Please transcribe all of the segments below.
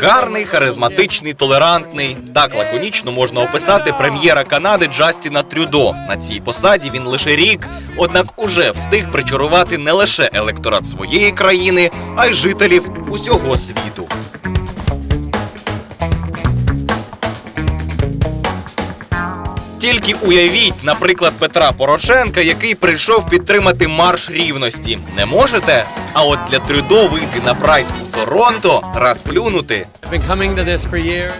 Гарний, харизматичний, толерантний. Так лаконічно можна описати прем'єра Канади Джастіна Трюдо. На цій посаді він лише рік, однак уже встиг причарувати не лише електорат своєї країни, а й жителів усього світу. Тільки уявіть, наприклад, Петра Порошенка, який прийшов підтримати марш рівності. Не можете? А от для Трюдо вийти на прайд у Торонто, розплюнути.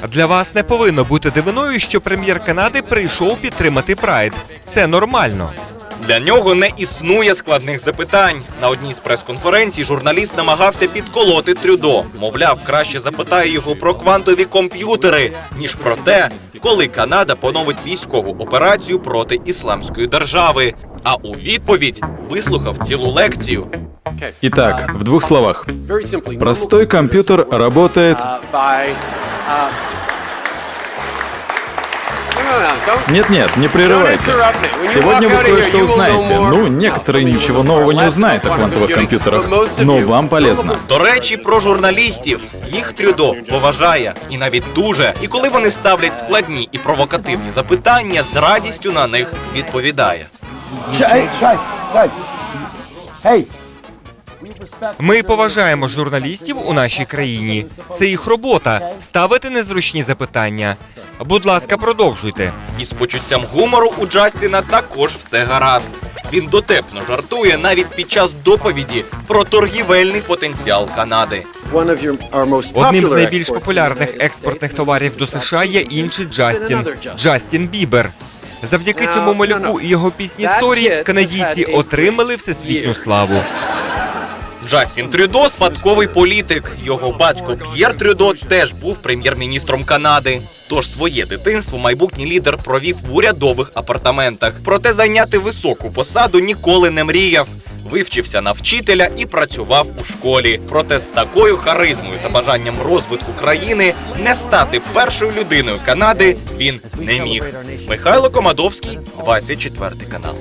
Для вас не повинно бути дивиною, що прем'єр Канади прийшов підтримати Прайд. Це нормально. Для нього не існує складних запитань. На одній з прес-конференцій журналіст намагався підколоти Трюдо. Мовляв, краще запитає його про квантові комп'ютери, ніж про те, коли Канада поновить військову операцію проти ісламської держави. А у відповідь вислухав цілу лекцію. Okay. Итак, в двух словах. Простой компьютер работает... Нет-нет, не прерывайте. Don't interrupt me. When you Сегодня walk вы out of here, кое-что you will know узнаете. more. Ну, Now, некоторые some of you ничего are нового не less узнают о quantum квантовых computing, компьютерах, but most of но you вам полезно. До речі, про журналістів їх Трюдо поважає і навіть дуже. І коли вони ставлять складні і провокативні запитання, з радістю на них відповідає. Hey, guys, guys. Hey. ми поважаємо журналістів у нашій країні. Це їх робота ставити незручні запитання. Будь ласка, продовжуйте. І з почуттям гумору у Джастіна також все гаразд. Він дотепно жартує навіть під час доповіді про торгівельний потенціал Канади. Одним з найбільш популярних експортних товарів до США є інший Джастін Джастін Бібер. Завдяки цьому малюку і його пісні Сорі канадійці отримали всесвітню славу. Джастін Трюдо спадковий політик. Його батько П'єр Трюдо теж був прем'єр-міністром Канади. Тож своє дитинство майбутній лідер провів в урядових апартаментах. Проте зайняти високу посаду ніколи не мріяв. Вивчився на вчителя і працював у школі. Проте з такою харизмою та бажанням розвитку країни не стати першою людиною Канади він не міг. Михайло Комадовський, 24 канал.